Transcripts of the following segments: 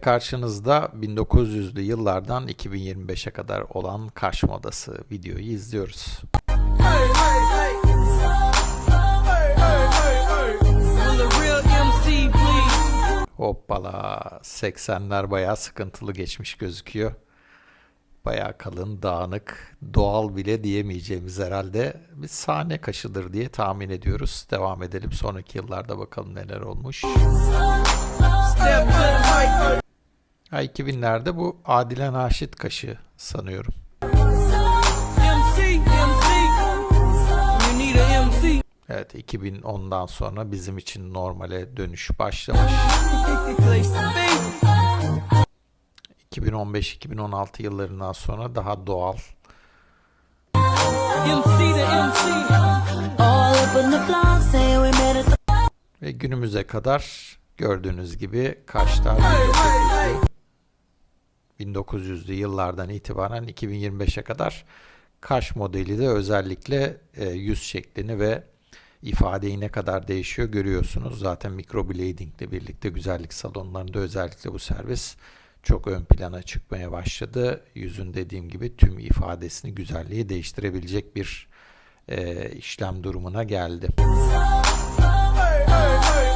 Karşınızda 1900'lü yıllardan 2025'e kadar olan Kaş modası videoyu izliyoruz. Real MC please? Hoppala 80'ler bayağı sıkıntılı geçmiş gözüküyor. Bayağı kalın, dağınık, doğal bile diyemeyeceğimiz herhalde bir sahne kaşıdır diye tahmin ediyoruz. Devam edelim sonraki yıllarda bakalım neler olmuş. Ha 2000'lerde bu Adile Naşit kaşı sanıyorum. Evet 2010'dan sonra bizim için normale dönüş başlamış. Place to be. 2015-2016 yıllarından sonra daha doğal. Ve günümüze kadar gördüğünüz gibi kaşlar 1900'lü 1900'lü yıllardan itibaren 2025'e kadar kaş modeli de özellikle e, yüz şeklini ve ifadeyi ne kadar değişiyor görüyorsunuz. Zaten microblading ile birlikte güzellik salonlarında özellikle bu servis çok ön plana çıkmaya başladı. Yüzün dediğim gibi tüm ifadesini güzelliği değiştirebilecek bir e, işlem durumuna geldi. Will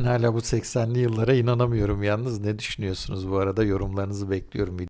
Ben hala bu 80'li yıllara inanamıyorum yalnız. Ne düşünüyorsunuz bu arada? Yorumlarınızı bekliyorum.